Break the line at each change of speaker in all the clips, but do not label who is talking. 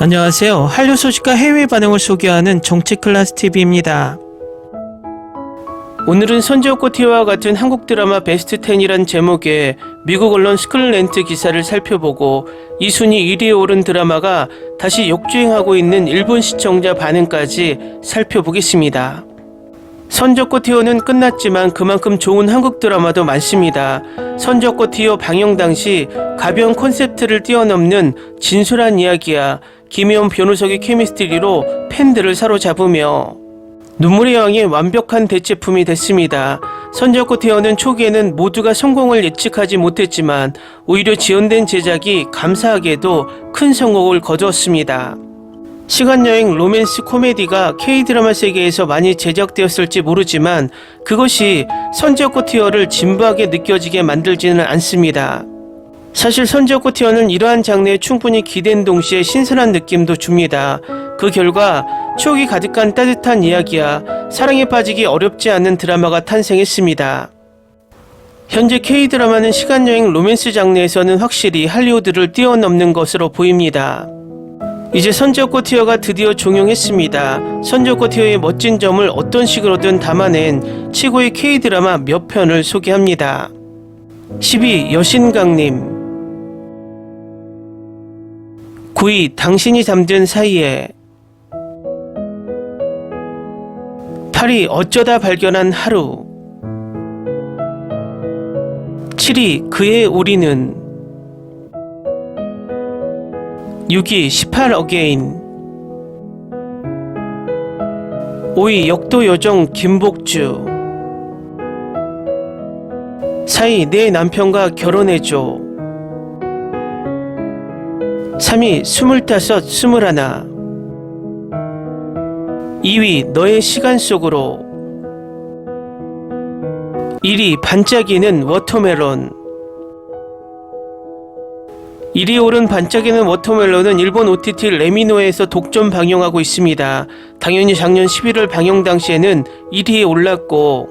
안녕하세요. 한류 소식과 해외 반응을 소개하는 정치 클래스 TV입니다. 오늘은 선지옥고티와 같은 한국 드라마 베스트 10이란 제목의 미국 언론 스클렌트 기사를 살펴보고 이 순위 1위에 오른 드라마가 다시 역주행하고 있는 일본 시청자 반응까지 살펴보겠습니다. 선적고 티오는 끝났지만 그만큼 좋은 한국 드라마도 많습니다. 선적고 티오 방영 당시 가벼운 콘셉트를 뛰어넘는 진솔한 이야기야 김희원 변호석의 케미스트리로 팬들을 사로잡으며 눈물의 여왕의 완벽한 대체품이 됐습니다. 선적고 티오는 초기에는 모두가 성공을 예측하지 못했지만 오히려 지연된 제작이 감사하게도 큰 성공을 거두었습니다. 시간여행 로맨스 코미디가 K-드라마 세계에서 많이 제작되었을지 모르지만 그것이 선지옥고 티어를 진부하게 느껴지게 만들지는 않습니다. 사실 선지옥고 티어는 이러한 장르에 충분히 기댄 동시에 신선한 느낌도 줍니다. 그 결과 추억이 가득한 따뜻한 이야기야 사랑에 빠지기 어렵지 않은 드라마가 탄생했습니다. 현재 K-드라마는 시간여행 로맨스 장르에서는 확실히 할리우드를 뛰어넘는 것으로 보입니다. 이제 선지옥고 티어가 드디어 종영했습니다. 선지옥고 티어의 멋진 점을 어떤 식으로든 담아낸 최고의 K-드라마 몇 편을 소개합니다. 10위 여신강님 9위 당신이 잠든 사이에 8위 어쩌다 발견한 하루 7위 그의 우리는 6위 18 어게인. 5위 역도 요정 김복주. 4위 내 남편과 결혼해줘. 3위 스물다섯 스물하나. 2위 너의 시간 속으로. 1위 반짝이는 워터멜론 1위 오른 반짝이는 워터멜론은 일본 OTT 레미노에서 독점 방영하고 있습니다. 당연히 작년 11월 방영 당시에는 1위에 올랐고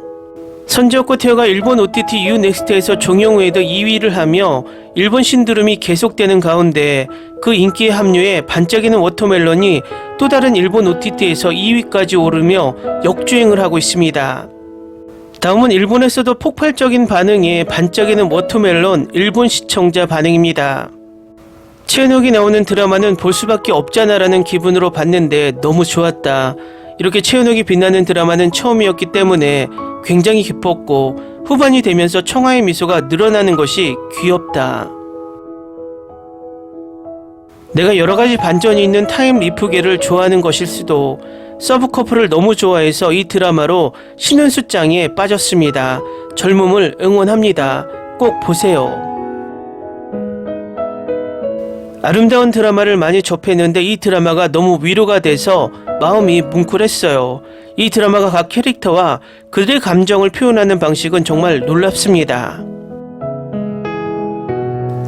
선지옥고 티어가 일본 OTT 유넥스트에서 종영 후에도 2위를 하며 일본 신드롬이 계속되는 가운데 그 인기의 합류에 반짝이는 워터멜론이 또 다른 일본 OTT에서 2위까지 오르며 역주행을 하고 있습니다. 다음은 일본에서도 폭발적인 반응에 반짝이는 워터멜론 일본 시청자 반응입니다. 최은혁이 나오는 드라마는 볼 수밖에 없잖아라는 기분으로 봤는데 너무 좋았다. 이렇게 최은혁이 빛나는 드라마는 처음이었기 때문에 굉장히 기뻤고 후반이 되면서 청아의 미소가 늘어나는 것이 귀엽다. 내가 여러 가지 반전이 있는 타임 리프계를 좋아하는 것일 수도 서브 커플을 너무 좋아해서 이 드라마로 신은수짱에 빠졌습니다. 젊음을 응원합니다. 꼭 보세요. 아름다운 드라마를 많이 접했는데 이 드라마가 너무 위로가 돼서 마음이 뭉클했어요. 이 드라마가 각 캐릭터와 그들의 감정을 표현하는 방식은 정말 놀랍습니다.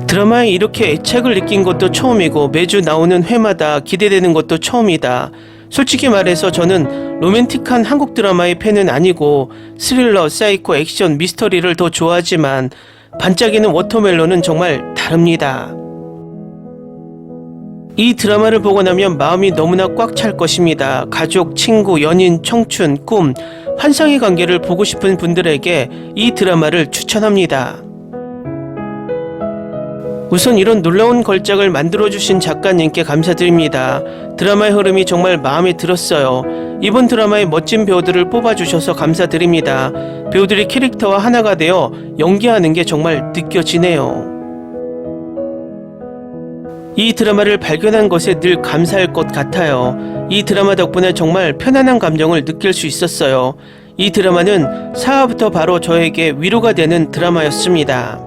드라마에 이렇게 애착을 느낀 것도 처음이고 매주 나오는 회마다 기대되는 것도 처음이다. 솔직히 말해서 저는 로맨틱한 한국 드라마의 팬은 아니고 스릴러, 사이코, 액션, 미스터리를 더 좋아하지만 반짝이는 워터멜론은 정말 다릅니다. 이 드라마를 보고 나면 마음이 너무나 꽉 찰 것입니다. 가족, 친구, 연인, 청춘, 꿈, 환상의 관계를 보고 싶은 분들에게 이 드라마를 추천합니다. 우선 이런 놀라운 걸작을 만들어주신 작가님께 감사드립니다. 드라마의 흐름이 정말 마음에 들었어요. 이번 드라마에 멋진 배우들을 뽑아주셔서 감사드립니다. 배우들이 캐릭터와 하나가 되어 연기하는 게 정말 느껴지네요. 이 드라마를 발견한 것에 늘 감사할 것 같아요. 이 드라마 덕분에 정말 편안한 감정을 느낄 수 있었어요. 이 드라마는 4화부터 바로 저에게 위로가 되는 드라마였습니다.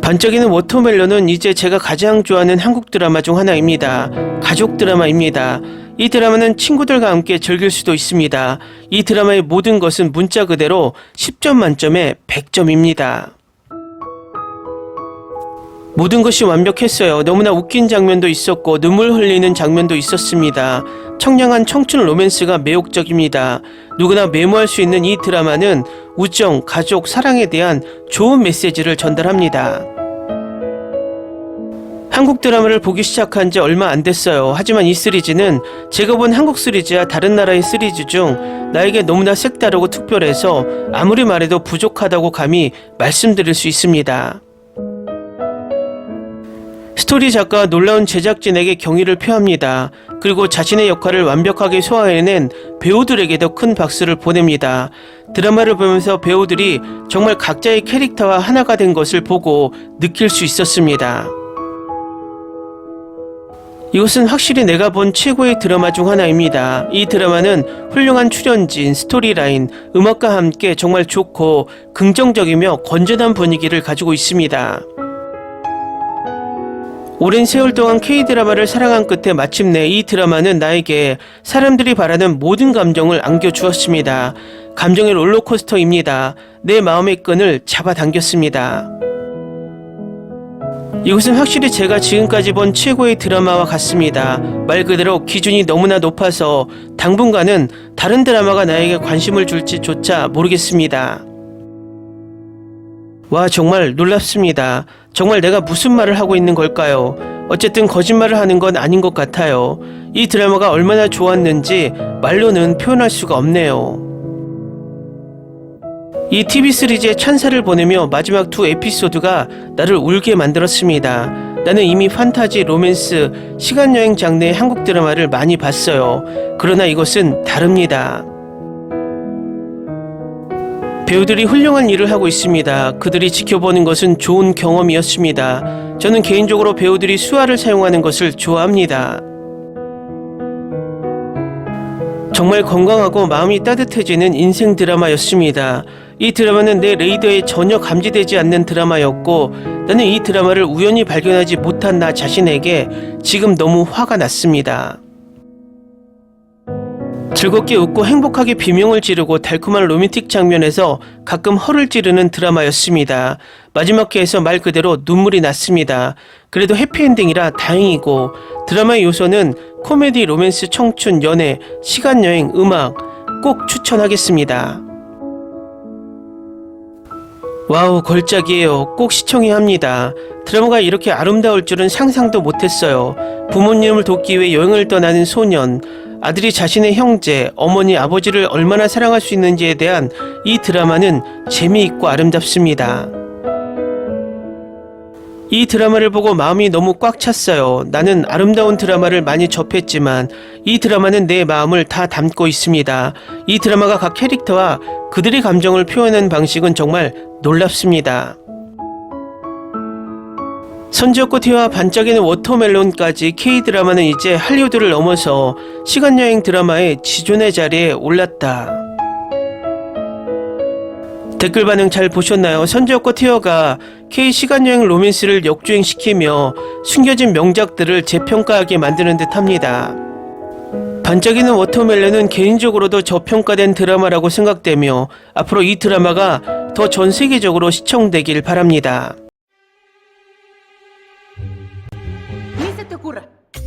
반짝이는 워터멜론은 이제 제가 가장 좋아하는 한국 드라마 중 하나입니다. 가족 드라마입니다. 이 드라마는 친구들과 함께 즐길 수도 있습니다. 이 드라마의 모든 것은 문자 그대로 10점 만점에 100점입니다. 모든 것이 완벽했어요. 너무나 웃긴 장면도 있었고 눈물 흘리는 장면도 있었습니다. 청량한 청춘 로맨스가 매혹적입니다. 누구나 메모할 수 있는 이 드라마는 우정, 가족, 사랑에 대한 좋은 메시지를 전달합니다. 한국 드라마를 보기 시작한 지 얼마 안 됐어요. 하지만 이 시리즈는 제가 본 한국 시리즈와 다른 나라의 시리즈 중 나에게 너무나 색다르고 특별해서 아무리 말해도 부족하다고 감히 말씀드릴 수 있습니다. 스토리 작가와 놀라운 제작진에게 경의를 표합니다. 그리고 자신의 역할을 완벽하게 소화해낸 배우들에게도 큰 박수를 보냅니다. 드라마를 보면서 배우들이 정말 각자의 캐릭터와 하나가 된 것을 보고 느낄 수 있었습니다. 이것은 확실히 내가 본 최고의 드라마 중 하나입니다. 이 드라마는 훌륭한 출연진, 스토리라인, 음악과 함께 정말 좋고 긍정적이며 건전한 분위기를 가지고 있습니다. 오랜 세월 동안 K-드라마를 사랑한 끝에 마침내 이 드라마는 나에게 사람들이 바라는 모든 감정을 안겨주었습니다. 감정의 롤러코스터입니다. 내 마음의 끈을 잡아당겼습니다. 이것은 확실히 제가 지금까지 본 최고의 드라마와 같습니다. 말 그대로 기준이 너무나 높아서 당분간은 다른 드라마가 나에게 관심을 줄지조차 모르겠습니다. 와, 정말 놀랍습니다. 정말 내가 무슨 말을 하고 있는 걸까요? 어쨌든 거짓말을 하는 건 아닌 것 같아요. 이 드라마가 얼마나 좋았는지 말로는 표현할 수가 없네요. 이 TV 시리즈의 찬사를 보내며 마지막 두 에피소드가 나를 울게 만들었습니다. 나는 이미 판타지, 로맨스, 시간여행 장르의 한국 드라마를 많이 봤어요. 그러나 이것은 다릅니다. 배우들이 훌륭한 일을 하고 있습니다. 그들이 지켜보는 것은 좋은 경험이었습니다. 저는 개인적으로 배우들이 수화를 사용하는 것을 좋아합니다. 정말 건강하고 마음이 따뜻해지는 인생 드라마였습니다. 이 드라마는 내 레이더에 전혀 감지되지 않는 드라마였고 나는 이 드라마를 우연히 발견하지 못한 나 자신에게 지금 너무 화가 났습니다. 즐겁게 웃고 행복하게 비명을 지르고 달콤한 로맨틱 장면에서 가끔 허를 찌르는 드라마였습니다. 마지막 회에서 말 그대로 눈물이 났습니다. 그래도 해피엔딩이라 다행이고 드라마의 요소는 코미디, 로맨스, 청춘, 연애, 시간여행, 음악 꼭 추천하겠습니다. 와우 걸작이에요. 꼭 시청해야 합니다. 드라마가 이렇게 아름다울 줄은 상상도 못했어요. 부모님을 돕기 위해 여행을 떠나는 소년, 아들이 자신의 형제, 어머니, 아버지를 얼마나 사랑할 수 있는지에 대한 이 드라마는 재미있고 아름답습니다. 이 드라마를 보고 마음이 너무 꽉 찼어요. 나는 아름다운 드라마를 많이 접했지만 이 드라마는 내 마음을 다 담고 있습니다. 이 드라마가 각 캐릭터와 그들의 감정을 표현하는 방식은 정말 놀랍습니다. 선지옥고티와 반짝이는 워터멜론까지 K-드라마는 이제 할리우드를 넘어서 시간여행 드라마의 지존의 자리에 올랐다. 댓글 반응 잘 보셨나요? 선지옥과 티어가 K 시간여행 로맨스를 역주행시키며 숨겨진 명작들을 재평가하게 만드는 듯 합니다. 반짝이는 워터멜론은 개인적으로도 저평가된 드라마라고 생각되며 앞으로 이 드라마가 더 전 세계적으로 시청되길 바랍니다.